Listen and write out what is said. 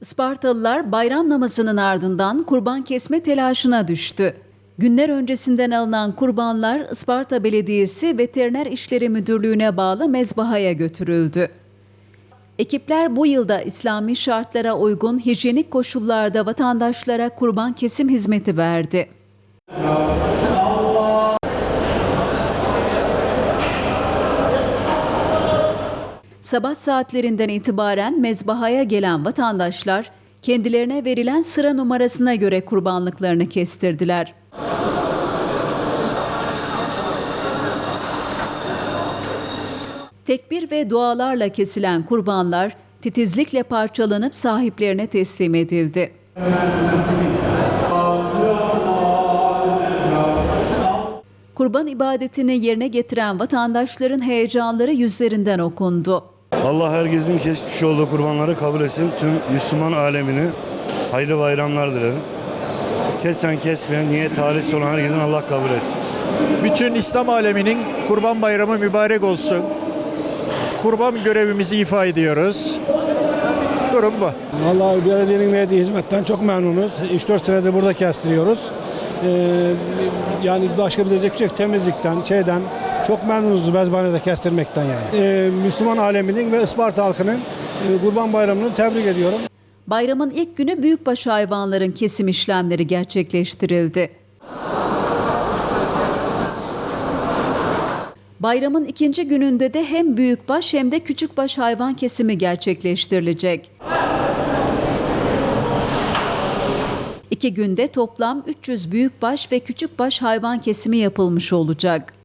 Ispartalılar bayram namazının ardından kurban kesme telaşına düştü. Günler öncesinden alınan kurbanlar Isparta Belediyesi Veteriner İşleri Müdürlüğü'ne bağlı mezbahaya götürüldü. Ekipler bu yılda İslami şartlara uygun hijyenik koşullarda vatandaşlara kurban kesim hizmeti verdi. Sabah saatlerinden itibaren mezbahaya gelen vatandaşlar kendilerine verilen sıra numarasına göre kurbanlıklarını kestirdiler. Tekbir ve dualarla kesilen kurbanlar titizlikle parçalanıp sahiplerine teslim edildi. Kurban ibadetini yerine getiren vatandaşların heyecanları yüzlerinden okundu. Allah herkesin kesmiş olduğu kurbanları kabul etsin. Tüm Müslüman alemini hayırlı bayramlar dilerim. Kesen kesmeyen, niyet halis olan herkesin Allah kabul etsin. Bütün İslam aleminin Kurban Bayramı mübarek olsun. Kurban görevimizi ifa ediyoruz. Durum bu. Vallahi belediyenin verdiği hizmetten çok memnunuz. 3-4 senedir burada kestiriyoruz. Ee, yani başka bilecek bir şey yok. Temizlikten, şeyden çok memnunuz mezbanede kestirmekten yani. Ee, Müslüman aleminin ve Isparta halkının e, Kurban Bayramı'nı tebrik ediyorum. Bayramın ilk günü büyükbaş hayvanların kesim işlemleri gerçekleştirildi. Bayramın ikinci gününde de hem büyükbaş hem de küçükbaş hayvan kesimi gerçekleştirilecek. İki günde toplam 300 büyükbaş ve küçükbaş hayvan kesimi yapılmış olacak.